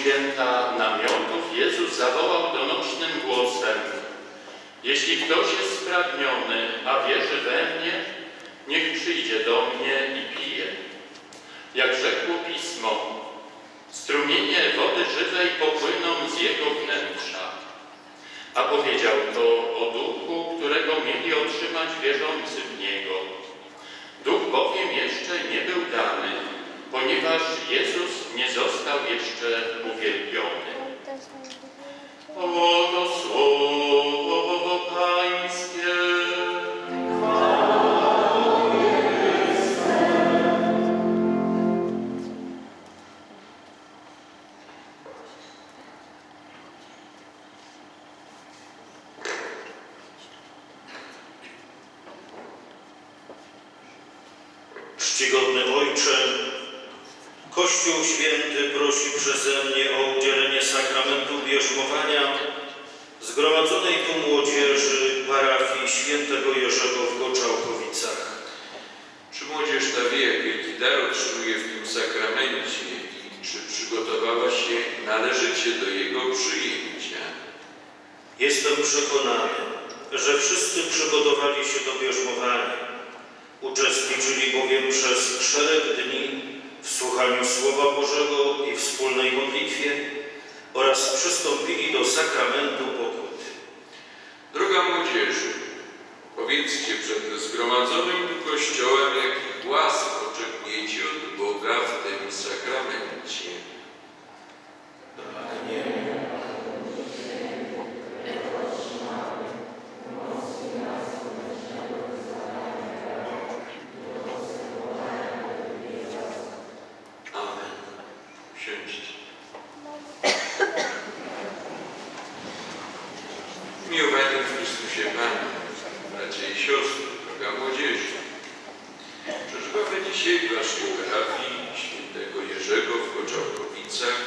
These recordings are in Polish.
Święta namiotów Jezus zawołał donośnym głosem Jeśli ktoś jest spragniony, a wierzy we mnie, niech przyjdzie do mnie i pije. Jak rzekło Pismo, strumienie wody żywej popłyną z jego wnętrza. A powiedział to o duchu, którego mieli otrzymać wierzący w niego. Duch bowiem jeszcze nie był dany, ponieważ nie został jeszcze uwielbiony. Oto Kościół Święty prosi przeze mnie o udzielenie sakramentu bierzmowania zgromadzonej tu młodzieży parafii świętego Jerzego w Goczałkowicach. Czy młodzież ta wie, jaki dar otrzymuje w tym sakramencie i czy przygotowała się należycie do jego przyjęcia? Jestem przekonany, że wszyscy przygotowali się do bierzmowania. Uczestniczyli bowiem przez szereg dni słuchaniu Słowa Bożego i wspólnej modlitwie oraz przystąpili do sakramentu pokuty. Droga młodzieży, powiedzcie przed zgromadzonym tu Kościołem, jakich łask oczekujecie od Boga w tym sakramencie. Amen. Miłowani w Chrystusie Panu, bracia i siostry, droga młodzieży. Przeżywamy dzisiaj Waszej parafii świętego Jerzego w Koczałkowicach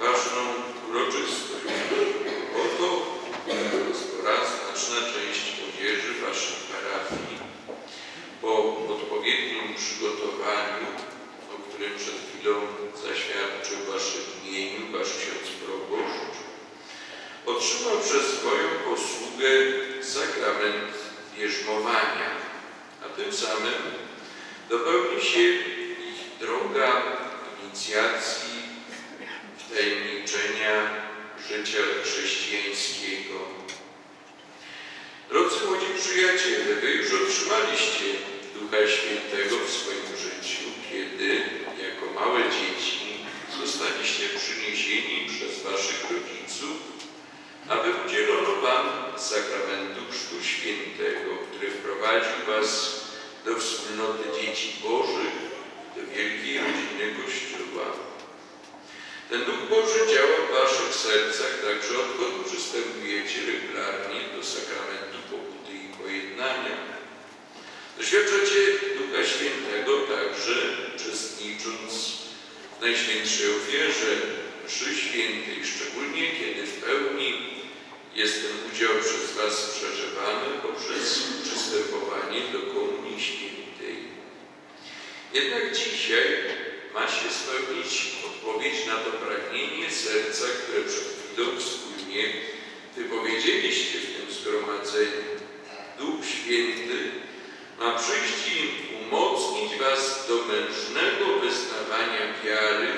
ważną uroczystość. Oto spora znaczna część młodzieży Waszej parafii po odpowiednim przygotowaniu, o którym przed chwilą zaświadczył Waszym imieniu Wasz ksiądz proboszcz, otrzymał przez swoją posługę sakrament bierzmowania, a tym samym dopełni się ich droga inicjacji wtajemniczenia życia chrześcijańskiego. Drodzy młodzi przyjaciele, wy już otrzymaliście Ducha Świętego w swoim życiu, kiedy jako małe dzieci zostaliście przyniesieni przez waszych rodziców aby udzielono Wam sakramentu Chrztu Świętego, który wprowadził Was do wspólnoty dzieci Bożych, do wielkiej rodziny Kościoła. Ten Duch Boży działa w Waszych sercach także odkąd przystępujecie regularnie do sakramentu pokuty i pojednania. Doświadczacie Ducha Świętego także uczestnicząc w Najświętszej ofierze mszy świętej, szczególnie kiedy w pełni jest ten udział przez Was przeżywany poprzez przystępowanie do Komunii Świętej. Jednak dzisiaj ma się spełnić odpowiedź na to pragnienie serca, które przed chwilą wspólnie wypowiedzieliście w tym zgromadzeniu. Duch Święty ma przyjść i umocnić Was do mężnego wyznawania wiary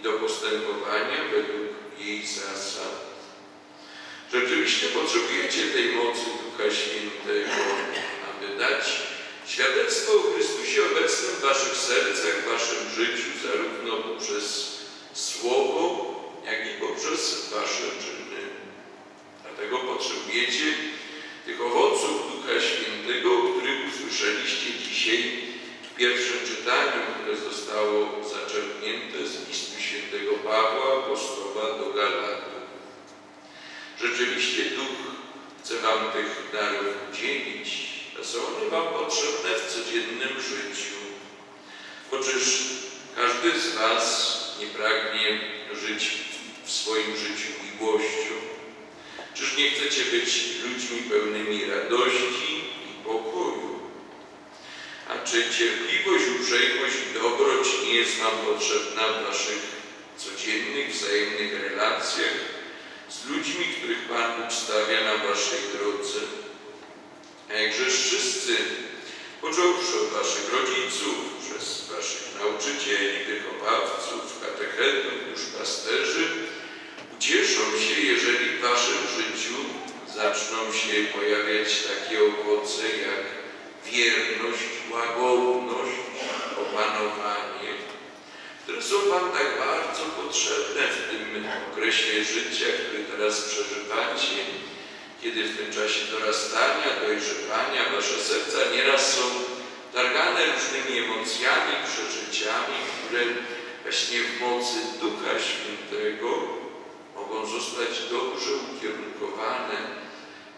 i do postępowania według jej zasad. Rzeczywiście potrzebujecie tej mocy Ducha Świętego, aby dać świadectwo o Chrystusie obecnym w Waszych sercach, w Waszym życiu, zarówno poprzez Słowo, jak i poprzez Wasze czyny. Dlatego potrzebujecie tych owoców Ducha Świętego, których usłyszeliście dzisiaj w pierwszym czytaniu, które zostało zaczerpnięte z listu świętego Pawła, apostoła do Galatów. Rzeczywiście Duch chce Wam tych darów udzielić, a są one Wam potrzebne w codziennym życiu. Bo czyż każdy z Was nie pragnie żyć w swoim życiu miłością? Czyż nie chcecie być ludźmi pełnymi radości i pokoju? A czy cierpliwość, uprzejmość i dobroć nie jest Wam potrzebna w Waszych wzajemnych relacjach z ludźmi, których Pan stawia na waszej drodze. A jakżeż wszyscy, począwszy od waszych rodziców, przez waszych nauczycieli, wychowawców, katechetów, duszpasterzy, ucieszą się, jeżeli w waszym życiu zaczną się pojawiać takie owoce jak wierność, łagodność, które są Wam tak bardzo potrzebne w tym okresie życia, który teraz przeżywacie, kiedy w tym czasie dorastania, dojrzewania Wasze serca nieraz są targane różnymi emocjami, przeżyciami, które właśnie w mocy Ducha Świętego mogą zostać dobrze ukierunkowane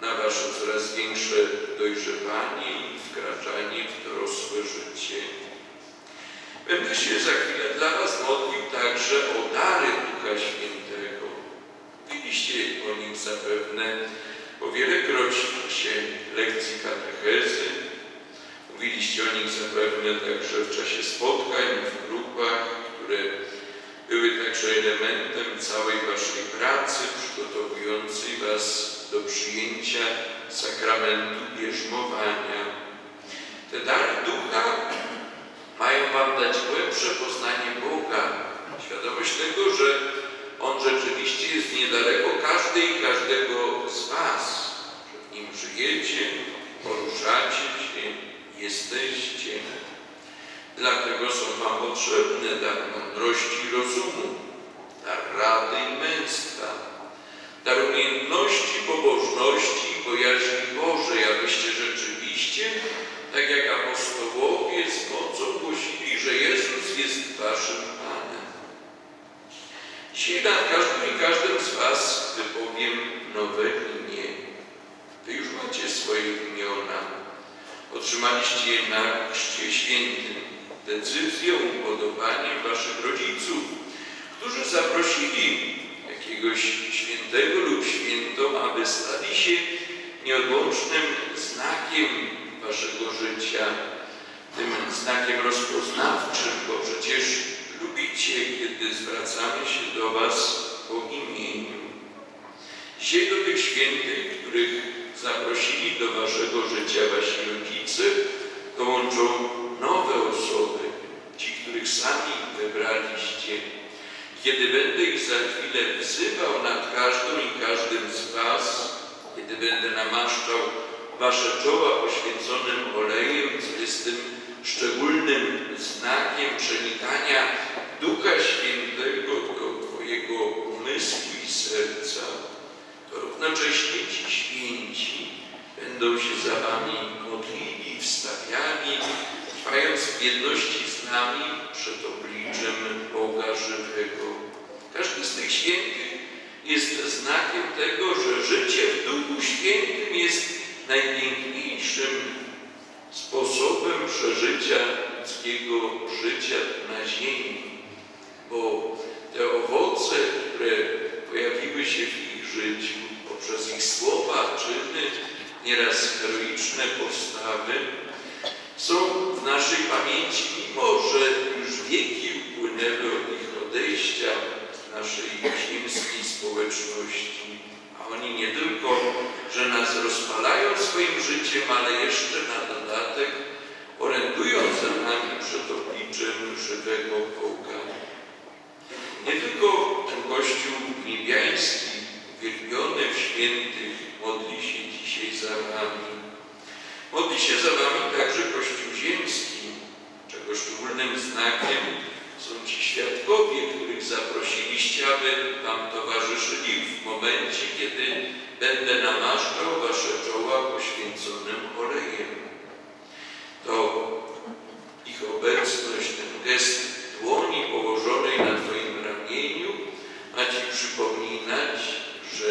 na Wasze coraz większe dojrzewanie i wkraczanie w dorosłe życie. Będę się za chwilę dla Was modlił także o dary Ducha Świętego. Mówiliście o nich zapewne po wielekroć w czasie lekcji katechezy. Mówiliście o nich zapewne także w czasie spotkań w grupach, które były także elementem całej Waszej pracy przygotowującej Was do przyjęcia sakramentu bierzmowania. Te dary Ducha mają Wam dać głębsze poznanie Boga, świadomość tego, że On rzeczywiście jest niedaleko każdej i każdego z Was, że Nim żyjecie, poruszacie się, jesteście. Dlatego są Wam potrzebne dar mądrości i rozumu, dar rady i męstwa, dar umiejętności, pobożności i bojaźni Bożej, abyście rzeczywiście, tak jak apostołowie z mocą głosili, że Jezus jest Waszym Panem. Dzisiaj nad każdym i każdym z Was wypowiem nowe imię. Wy już macie swoje imiona. Otrzymaliście je na Chrzcie Świętym. Decyzją, upodobaniem Waszych rodziców, którzy zaprosili jakiegoś świętego lub świętą, aby stali się nieodłącznym znakiem Waszego życia, tym znakiem rozpoznawczym, bo przecież lubicie, kiedy zwracamy się do Was po imieniu. Dzisiaj do tych świętych, których zaprosili do Waszego życia Wasi rodzice, dołączą nowe osoby, ci, których sami wybraliście. Kiedy będę ich za chwilę wzywał nad każdą i każdym z Was, kiedy będę namaszczał Wasze czoła poświęconym olejem, co jest tym szczególnym znakiem przenikania Ducha Świętego do Twojego umysłu i serca, to równocześnie ci święci będą się za Wami modlili, wstawiali, trwając w jedności z nami przed obliczem Boga żywego. Każdy z tych świętych jest znakiem tego, że życie w Duchu Świętym jest najpiękniejszym sposobem przeżycia ludzkiego życia na ziemi, bo te owoce, które pojawiły się w ich życiu poprzez ich słowa, czyny, nieraz heroiczne postawy, są w naszej pamięci, mimo że już wieki upłynęły od ich odejścia naszej ziemskiej społeczności. A oni nie tylko, że nas rozpalają swoim życiem, ale jeszcze na dodatek orędują za nami przed obliczem żywego Boga. Nie tylko ten Kościół niebiański, uwielbiony w świętych, modli się dzisiaj za wami. Modli się za wami także Kościół ziemski, czego szczególnym znakiem są ci świadkowie, których zaprosiliście, aby wam towarzyszyli w momencie, kiedy będę namaszczał wasze czoła poświęconym olejem. To ich obecność, ten gest dłoni położonej na Twoim ramieniu ma Ci przypominać, że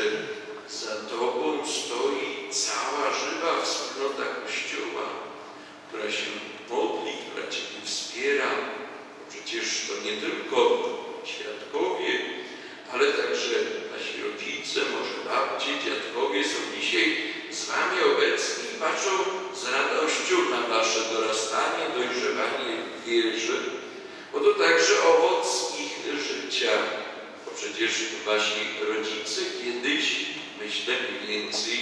za Tobą stoi cała żywa wspólnota Kościoła, która się modli, która Ciebie wspiera. Przecież to nie tylko świadkowie, ale także nasi rodzice, może babcie, dziadkowie są dzisiaj z Wami obecni i patrzą z radością na Wasze dorastanie, dojrzewanie w wierze, Wasi rodzice kiedyś, myślę mniej więcej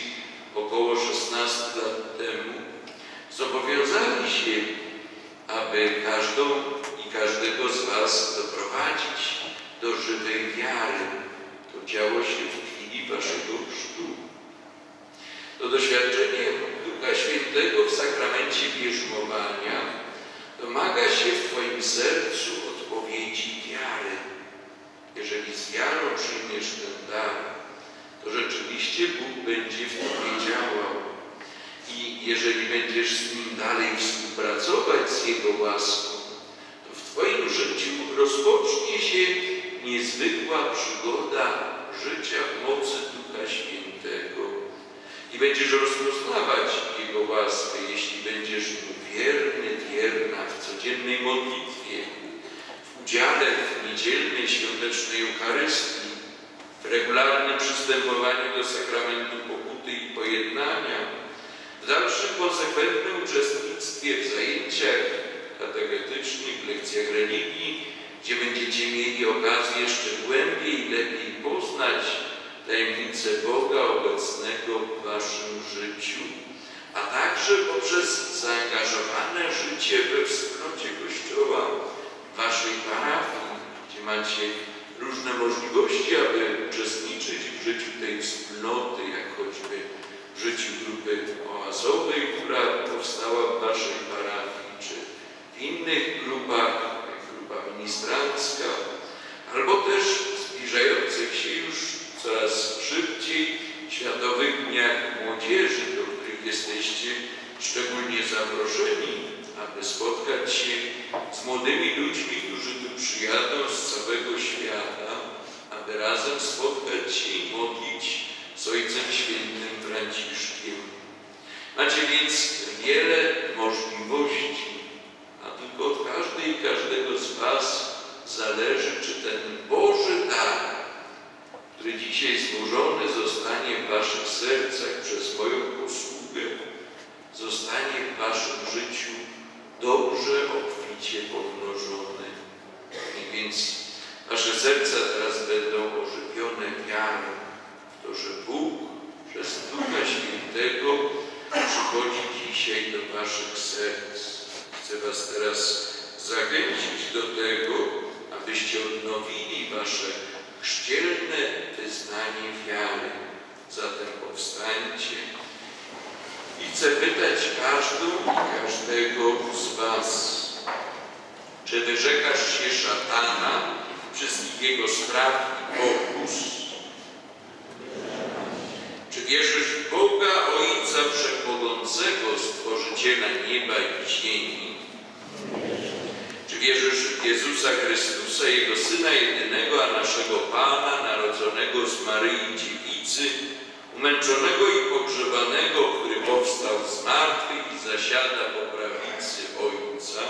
około 16 lat temu, zobowiązali się, aby każdą i każdego z was doprowadzić do żywej wiary. To działo się w chwili waszego chrztu. To doświadczenie Ducha Świętego w sakramencie bierzmowania domaga się w Twoim sercu odpowiedzi wiary. Jeżeli z wiarą przyjmiesz ten dar, to rzeczywiście Bóg będzie w Tobie działał. I jeżeli będziesz z Nim dalej współpracować z Jego łaską, to w Twoim życiu rozpocznie się niezwykła przygoda życia w mocy Ducha Świętego. I będziesz rozpoznawać Jego łaskę, jeśli będziesz Mu wierny, wierna w codziennej modlitwie, udziale w niedzielnej świątecznej Eucharystii, w regularnym przystępowaniu do sakramentu pokuty i pojednania, w dalszym konsekwentnym uczestnictwie w zajęciach kategetycznych, lekcjach religii, gdzie będziecie mieli okazję jeszcze głębiej i lepiej poznać tajemnicę Boga obecnego w waszym życiu, a także poprzez zaangażowane życie we wspólnocie Kościoła waszej parafii, gdzie macie różne możliwości, aby uczestniczyć w życiu tej wspólnoty, jak choćby w życiu grupy oazowej, która powstała w waszej parafii, czy w innych grupach, jak grupa ministrancka, albo też zbliżających się już coraz szybciej Światowych Dniach Młodzieży, do których jesteście szczególnie zaproszeni, aby spotkać się z młodymi ludźmi, którzy tu przyjadą z całego świata, aby razem spotkać się i modlić z Ojcem Świętym Franciszkiem. Macie więc wiele możliwości, a tylko od każdej i każdego z Was zależy, czy ten Boży dar, który dzisiaj złożony zostanie w Waszych sercach przez moją posługę, zostanie w Waszym życiu dobrze, obficie pomnożony. I więc Wasze serca teraz będą ożywione wiarą w to, że Bóg przez Ducha Świętego przychodzi dzisiaj do Waszych serc. Chcę Was teraz zachęcić do tego, abyście odnowili Wasze chrzcielne wyznanie wiary. Zatem powstańcie i chcę pytać każdą i każdego z Was, czy wyrzekasz się szatana, wszystkich jego spraw i pokus? Czy wierzysz w Boga, Ojca Wszechmogącego, Stworzyciela nieba i ziemi? Czy wierzysz w Jezusa Chrystusa, Jego Syna jedynego, a naszego Pana, narodzonego z Maryi Dziewicy, umęczonego i pogrzebanego, który powstał z martwych i zasiada po prawicy Ojca?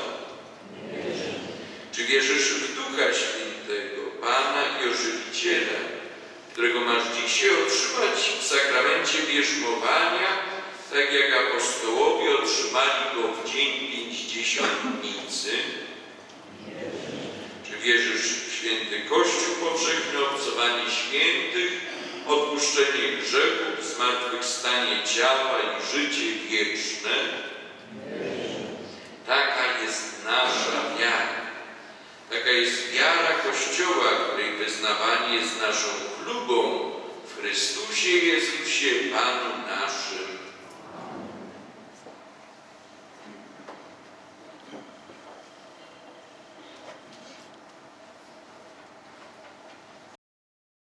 Czy wierzysz w Ducha Świętego, Pana i Ożywiciela, którego masz dzisiaj otrzymać w sakramencie bierzmowania, tak jak apostołowie otrzymali go w dzień pięćdziesiątnicy? Wierzysz w święty Kościół powszechny, obcowanie świętych, odpuszczenie grzechów, zmartwychwstanie ciała i życie wieczne? Taka jest nasza wiara. Taka jest wiara Kościoła, której wyznawanie jest naszą chlubą w Chrystusie Jezusie, Panu naszym.